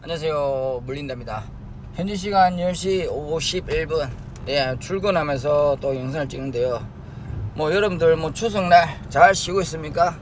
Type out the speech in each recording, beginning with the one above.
안녕하세요. 물린답니다. 현재 시간 10시 51분. 예 출근하면서 또 영상을 찍는데요. 뭐 여러분들 뭐 추석날 잘 쉬고 있습니까?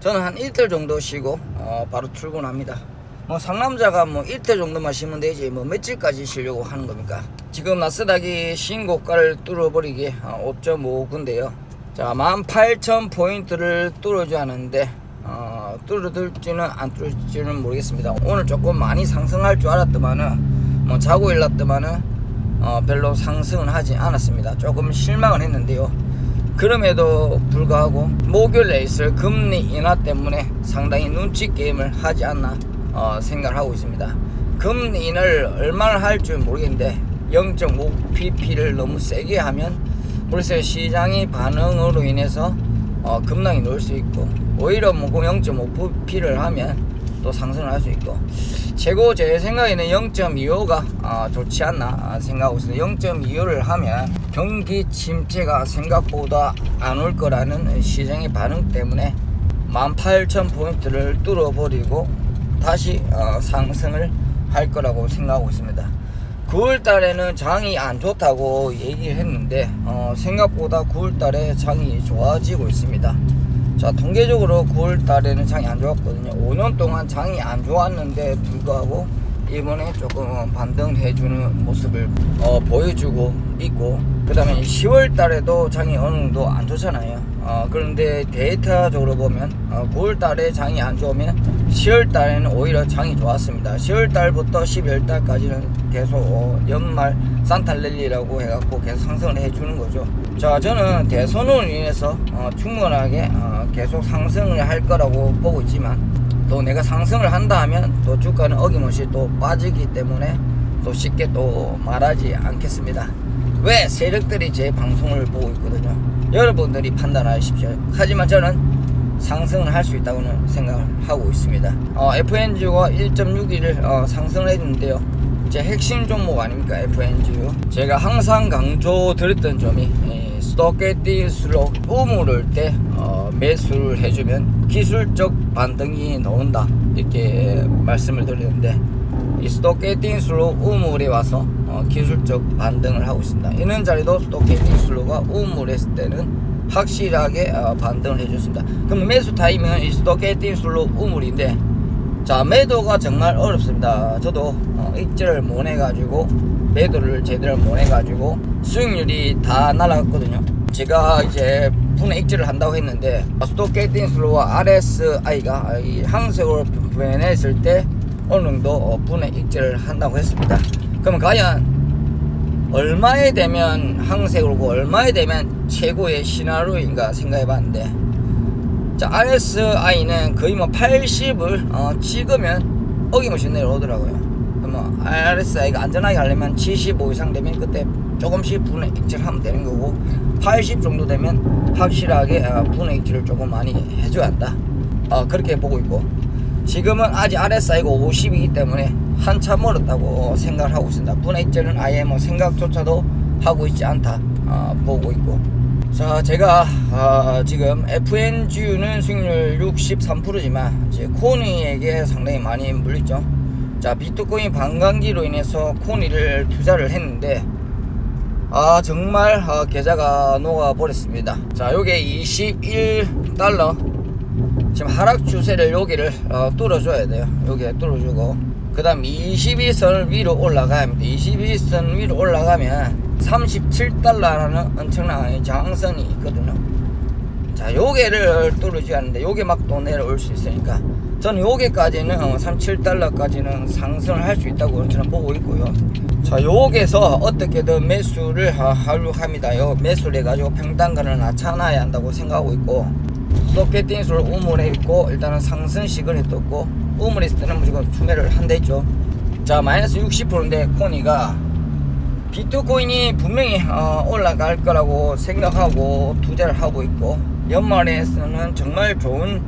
저는 한 이틀 정도 쉬고 어, 바로 출근합니다. 뭐 상남자가 뭐 이틀 정도만 쉬면 되지 뭐 며칠까지 쉬려고 하는 겁니까? 지금 나스닥이 신고가를 뚫어버리기 5.5군데요. 자 18,000포인트를 뚫어줘야 하는데 어, 뚫어들지는 안 뚫을지는 모르겠습니다. 오늘 조금 많이 상승할 줄 알았더만은 뭐 자고 일났더만은 어, 별로 상승은 하지 않았습니다. 조금 실망을 했는데요. 그럼에도 불구하고 목요일에 있을 금리 인하 때문에 상당히 눈치 게임을 하지 않나 어, 생각을 하고 있습니다. 금리 인하를 얼마나 할 줄 모르겠는데 0.5pp를 너무 세게 하면 물세 시장의 반응으로 인해서 어, 급락이 놓을 수 있고 오히려 뭐 0.5pp를 하면 또 상승을 할 수 있고 최고 제 생각에는 0.25가 어, 좋지 않나 생각하고 있습니다. 0.25를 하면 경기 침체가 생각보다 안 올 거라는 시장의 반응 때문에 18,000포인트를 뚫어버리고 다시 어, 상승을 할 거라고 생각하고 있습니다. 9월 달에는 장이 안 좋다고 얘기를 했는데 어, 생각보다 9월 달에 장이 좋아지고 있습니다. 자 통계적으로 9월 달에는 장이 안 좋았거든요 5년 동안 장이 안 좋았는데 불구하고 이번에 조금 반등을 해주는 모습을 어, 보여주고 있고 그 다음에 10월 달에도 장이 어느 정도 안 좋잖아요 어, 그런데 데이터적으로 보면 어, 9월 달에 장이 안 좋으면 10월 달에는 오히려 장이 좋았습니다. 10월 달부터 12월 달까지는 계속 어, 연말 산탈랠리라고 해갖고 계속 상승을 해주는 거죠. 자 저는 대선으로 인해서 어, 충분하게 어, 계속 상승을 할 거라고 보고 있지만 또 내가 상승을 한다 하면 또 주가는 어김없이 또 빠지기 때문에 또 쉽게 또 말하지 않겠습니다 왜 세력들이 제 방송을 보고 있거든요. 여러분들이 판단하십시오. 하지만 저는 상승을 할 수 있다고는 생각을 하고 있습니다. 어, FNG가 1.61을 어, 상승을 했는데요. 제 핵심 종목 아닙니까 FNG요? 제가 항상 강조 드렸던 점이 이 스토캐티스로 우물을 때 어, 매수를 해주면 기술적 반등이 나온다. 이렇게 말씀을 드렸는데 이 스토캐팅 슬로 우물에 와서 어, 기술적 반등을 하고 있습니다. 이런 자리도 스토캐팅 슬로가 우물했을 때는 확실하게 어, 반등을 해줬습니다. 그럼 매수 타이밍은 이 스토캐팅 슬로 우물인데 자 매도가 정말 어렵습니다. 저도 어, 입질을 못 해가지고 매도를 제대로 못 해가지고 수익률이 다 날아갔거든요. 제가 이제 분해 입질을 한다고 했는데 스토캐팅 슬로와 RSI가 이 항색으로 변했을 때 어느 정도 어, 분해 입질을 한다고 했습니다. 그럼 과연 얼마에 되면 항색으로 얼마에 되면 최고의 시나리오인가 생각해 봤는데 자 RSI는 거의 뭐 80을 어, 찍으면 어김없이 내려오더라고요. 그러면 RSI가 안전하게 하려면 75 이상 되면 그때 조금씩 분해 입질하면 되는 거고 80 정도 되면 확실하게 어, 분해 입질을 조금 많이 해줘야 한다. 어, 그렇게 보고 있고 지금은 아직 RSI가 50이기 때문에 한참 멀었다고 생각을 하고 있습니다. 분해 입질은 아예 뭐 생각조차도 하고 있지 않다 어, 보고 있고 자 제가 어, 지금 FNG는 수익률 63%지만 이제 코니에게 상당히 많이 물렸죠. 자 비트코인 반감기로 인해서 코니를 투자를 했는데 아 정말 어, 계좌가 녹아 버렸습니다. 자 요게 21달러 지금 하락 추세를 여기를 어, 뚫어줘야 돼요. 여기에 뚫어주고 그 다음 22선 위로 올라가야 합니다. 22선 위로 올라가면 37달러라는 엄청난 저항선이 있거든요. 자, 요게를 뚫어줘야 하는데 요게 막 또 내려올 수 있으니까 저는 요게까지는 37달러까지는 상승을 할 수 있다고 저는 보고 있고요. 자, 요게서 어떻게든 매수를 하- 하려고 합니다. 요 매수를 해가지고 평단가를 낮춰놔야 한다고 생각하고 있고 소켓팅수를 우물에 있고 일단은 상승 시그널이 떴고 우물에 있을 때는 무조건 추매를 한다 했죠. 자, 마이너스 60%인데 코니가 비트코인이 분명히 어, 올라갈 거라고 생각하고 투자를 하고 있고 연말에서는 정말 좋은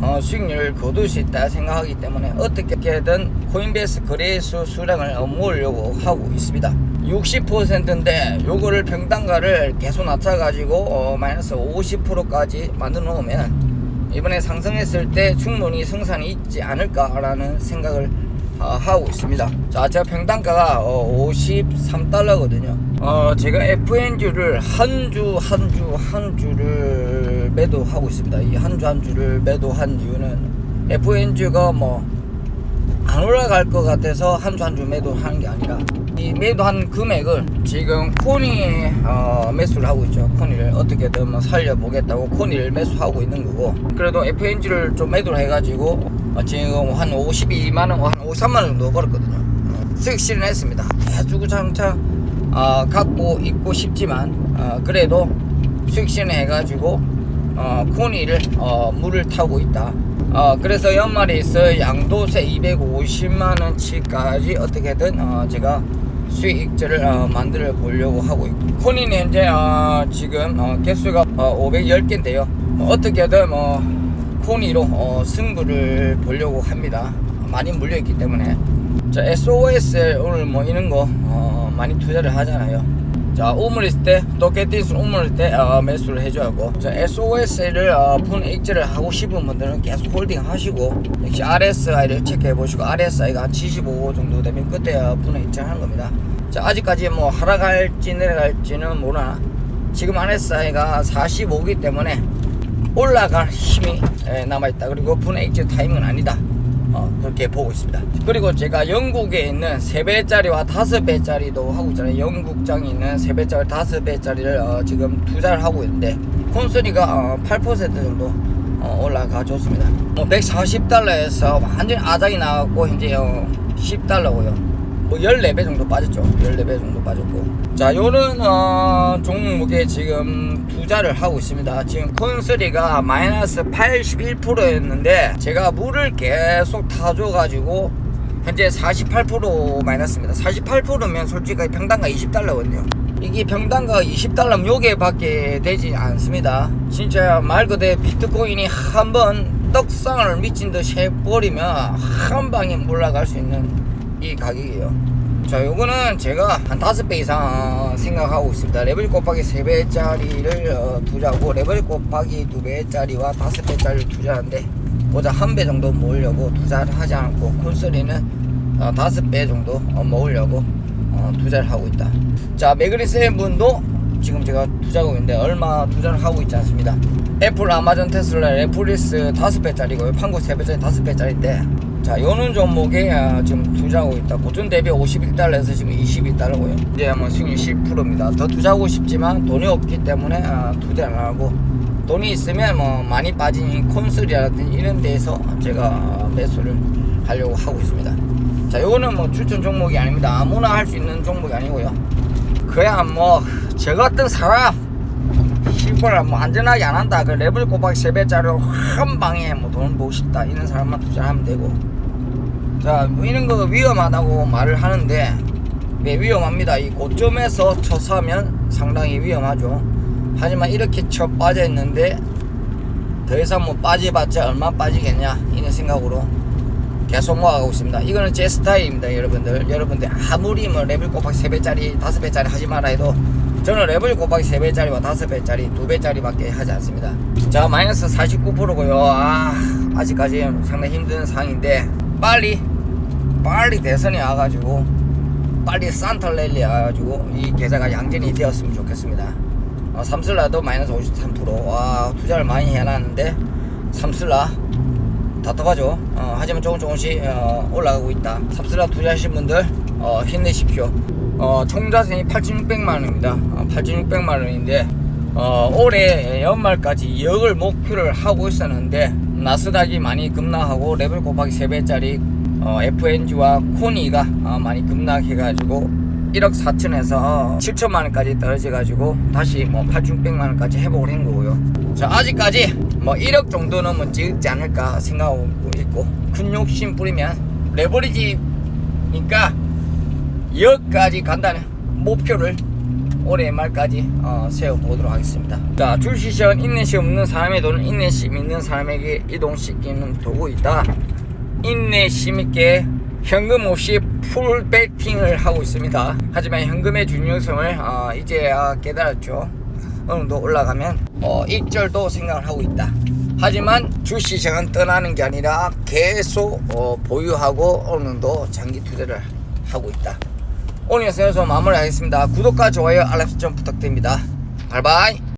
어, 수익률을 거둘 수 있다 생각하기 때문에 어떻게든 코인베이스 거래수 수량을 어, 모으려고 하고 있습니다. 60%인데 요거를 평단가를 계속 낮춰 가지고 어, 마이너스 50%까지 만들어 놓으면 이번에 상승했을 때 충분히 승산이 있지 않을까라는 생각을 어, 하고 있습니다. 자, 제가 평단가가 어, 53달러거든요. 어, 제가 FNG를 한 주 한 주 한 주를 매도하고 있습니다. 이 한 주한 주를 매도한 이유는 FNG가 뭐 안 올라갈 것 같아서 한주 한주 매도하는 게 아니라 이 매도한 금액을 지금 코니 어, 매수를 하고 있죠. 코니를 어떻게든 뭐 살려보겠다고 코니를 매수하고 있는 거고 그래도 FNG를 좀 매도를 해가지고 어, 지금 한 52만 원, 한 53만 원 정도 벌었거든요. 어, 수익 실현했습니다. 주구장창 어, 갖고 있고 싶지만 어, 그래도 수익 실현해가지고 어, 코니를 어, 물을 타고 있다. 어, 그래서 연말에 있어 양도세 250만 원치까지 어떻게든 어, 제가 수익 익절을 어, 만들어 보려고 하고 있고 코니는 현재 어, 지금 어, 개수가 어, 510개인데요. 어, 어떻게든 뭐 코니로 어, 승부를 보려고 합니다. 많이 물려있기 때문에 자 SOS 오늘 뭐 이런 거 어, 많이 투자를 하잖아요. 자 우물 있을 때 도깨띠스 우물 있을 때 어, 매수를 해줘야 하고 자 SOS를 어, 분 익절을 하고 싶은 분들은 계속 홀딩 하시고 역시 RSI를 체크해 보시고 RSI가 한 75 정도 되면 그때 어, 분 익절하는 겁니다. 자 아직까지 뭐 하락할지 내려갈지는 모르나 지금 RSI가 45기 때문에 올라갈 힘이 에, 남아있다. 그리고 분의 익절 타임은 아니다. 어, 그렇게 보고 있습니다. 그리고 제가 영국에 있는 3배짜리와 5배짜리도 하고 있잖아요. 영국장에 있는 3배짜리, 5배짜리를 어, 지금 투자를 하고 있는데 콘솔이가 어, 8% 정도 어, 올라가 줬습니다. 뭐 140달러에서 완전 아작이 나왔고 현재 어, 10달러고요. 뭐 14배 정도 빠졌죠. 14배 정도 빠졌고. 자, 요런, 어, 종목에 지금 투자를 하고 있습니다. 지금 콘스리가 마이너스 81%였는데, 제가 물을 계속 타줘가지고, 현재 48% 마이너스입니다. 48%면 솔직히 평단가 20달러거든요. 이게 평단가 20달러면 요게 밖에 되지 않습니다. 진짜 말 그대로 비트코인이 한번 떡상을 미친 듯이 해버리면 한 방에 올라갈 수 있는 이 가격이에요. 자, 요거는 제가 한 다섯 배 이상 생각하고 있습니다. 레벨 곱하기 세 배짜리를 어, 투자하고 레벨 곱하기 두 배짜리와 다섯 배짜리를 투자하는데 보자 한 배 정도 모으려고 투자를 하지 않고 콘솔이는 어, 다섯 배 정도 어, 모으려고 어, 투자를 하고 있다. 자, 매그리스 분도 지금 제가 투자하고 있는데 얼마 투자를 하고 있지 않습니다. 애플, 아마존, 테슬라, 레플리스 다섯 배짜리고요. 판고 세 배짜리 다섯 배짜리인데 자, 요는 종목에 아, 지금 투자하고 있다. 고점 대비 51달러에서 지금 22달러고요. 이제 뭐 수익률 10%입니다. 더 투자하고 싶지만 돈이 없기 때문에 아, 투자 안 하고 돈이 있으면 뭐 많이 빠진 콘솔이라든지 이런 데에서 제가 매수를 하려고 하고 있습니다. 자, 요거는 뭐 추천 종목이 아닙니다. 아무나 할 수 있는 종목이 아니고요. 그냥 뭐저 같은 사람 시골 뭐 안전하게 안 한다. 그 레벨 곱하기 세 배짜리로 한 방에 뭐 돈 보고 싶다 이런 사람만 투자하면 되고. 자, 뭐 이런 거 위험하다고 말을 하는데 왜 위험합니다. 이 고점에서 쳐 사면 상당히 위험하죠. 하지만 이렇게 쳐 빠져 있는데 더 이상 뭐 빠져봤자 얼마 빠지겠냐 이런 생각으로 계속 모아가고 있습니다. 이거는 제 스타일입니다, 여러분들. 여러분들 아무리 뭐 레벨 곱하기 3배짜리, 5배짜리 하지 마라 해도 저는 레벨 곱하기 3배짜리와 5배짜리, 2배짜리밖에 하지 않습니다. 자, 마이너스 49%고요. 아, 아직까지 상당히 힘든 상황인데 빨리 빨리 대선이 와가지고 빨리 산탈랠리 와가지고 이 계좌가 양전이 되었으면 좋겠습니다. 어, 삼슬라도 마이너스 53%. 와, 투자를 많이 해놨는데 삼슬라 답답하죠. 어, 하지만 조금 조금씩 어, 올라가고 있다. 삽스라 투자하신 분들 어, 힘내십시오. 어, 총 자산이 8,600만 원입니다. 어, 8,600만 원인데 어, 올해 연말까지 2억을 목표를 하고 있었는데 나스닥이 많이 급락하고 레벨 곱하기 3배짜리 어, FNG와 코니가 어, 많이 급락해가지고 1억 4천에서 7천만 원까지 떨어져가지고 다시 뭐 8,600만 원까지 회복을 한 거고요. 자 아직까지 뭐 1억 정도는 뭐 찍지 않을까 생각하고 있고 큰 욕심 뿌리면 레버리지니까 2억까지 간다는 목표를 올해 말까지 어, 세워보도록 하겠습니다. 자, 출시시험 인내심 없는 사람의 돈은 인내심 있는 사람에게 이동시키는 도구이다. 인내심 있게 현금 없이 풀 배팅을 하고 있습니다. 하지만 현금의 중요성을 어, 이제 아, 깨달았죠. 어느 정도 올라가면 어, 익절도 생각을 하고 있다. 하지만 주시장은 떠나는 게 아니라 계속 어, 보유하고 어느 정도 장기 투자를 하고 있다. 오늘 영상 여기서 마무리하겠습니다. 구독과 좋아요 알람 설정 부탁드립니다. 바이바이.